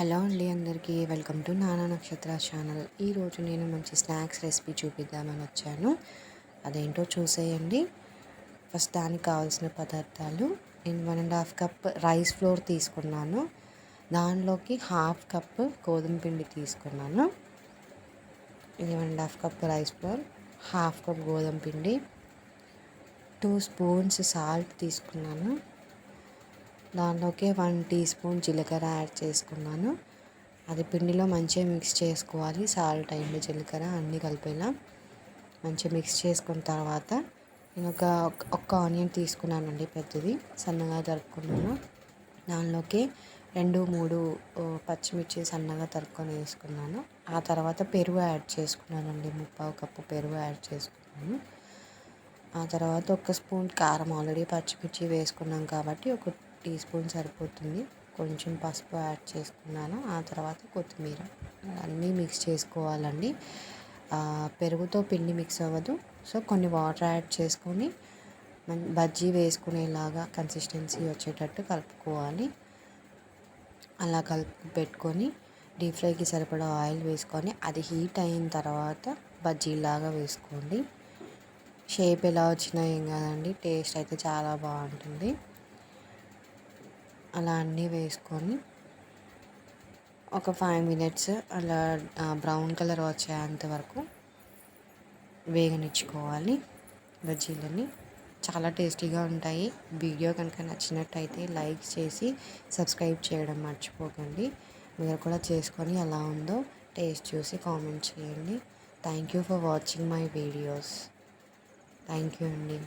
Hello అండి అందరికీ welcome to నానా నక్షత్ర ఛానల్. ఈరోజు నేను మంచి స్నాక్స్ రెసిపీ చూపిద్దామని వచ్చాను. అదేంటో చూసేయండి. ఫస్ట్ దానికి కావాల్సిన పదార్థాలు నేను one and half cup rice flour తీసుకున్నాను. దానిలోకి హాఫ్ కప్ గోధుమ పిండి తీసుకున్నాను. ఇది one and half cup rice flour half cup గోధుమ పిండి టూ స్పూన్స్ సాల్ట్ తీసుకున్నాను. దాంట్లోకి వన్ టీ స్పూన్ జీలకర్ర యాడ్ చేసుకున్నాను. అది పిండిలో మంచిగా మిక్స్ చేసుకోవాలి. సాల్ట్ అండ్ జీలకర్ర అన్నీ కలిపేలా మంచిగా మిక్స్ చేసుకున్న తర్వాత నేను ఒక ఒక్క ఆనియన్ తీసుకున్నానండి పెద్దది. సన్నగా తరుక్కున్నాను. దానిలోకి రెండు మూడు పచ్చిమిర్చి సన్నగా తరుక్కొని వేసుకున్నాను. ఆ తర్వాత పెరుగు యాడ్ చేసుకున్నానండి. ముప్పావు కప్పు పెరుగు యాడ్ చేసుకున్నాను. ఆ తర్వాత ఒక స్పూన్ కారం ఆల్రెడీ పచ్చిమిర్చి వేసుకున్నాం కాబట్టి ఒక టీ స్పూన్ సరిపోతుంది. కొంచెం పసుపు యాడ్ చేసుకున్నాను. ఆ తర్వాత కొత్తిమీర అన్నీ మిక్స్ చేసుకోవాలండి. పెరుగుతో పిండి మిక్స్ అవ్వదు. సో కొన్ని వాటర్ యాడ్ చేసుకొని బజ్జీ వేసుకునేలాగా కన్సిస్టెన్సీ వచ్చేటట్టు కలుపుకోవాలి. అలా కలుపు పెట్టుకొని డీప్ ఫ్రైకి సరిపడా ఆయిల్ వేసుకొని అది హీట్ అయిన తర్వాత బజ్జీలాగా వేసుకోండి. షేప్ ఎలా వచ్చినా ఏం కాదండి. టేస్ట్ అయితే చాలా బాగుంటుంది. అలా అన్నీ వేసుకొని ఒక ఫైవ్ మినిట్స్ అలా బ్రౌన్ కలర్ వచ్చేంత వరకు వేగనిచ్చుకోవాలి. బజ్జీలని చాలా టేస్టీగా ఉంటాయి. వీడియో కనుక నచ్చినట్టయితే లైక్ చేసి సబ్స్క్రైబ్ చేయడం మర్చిపోకండి. మీరు కూడా చేసుకొని ఎలా ఉందో టేస్ట్ చూసి కామెంట్ చేయండి. Thank you for watching my videos thank you అండి.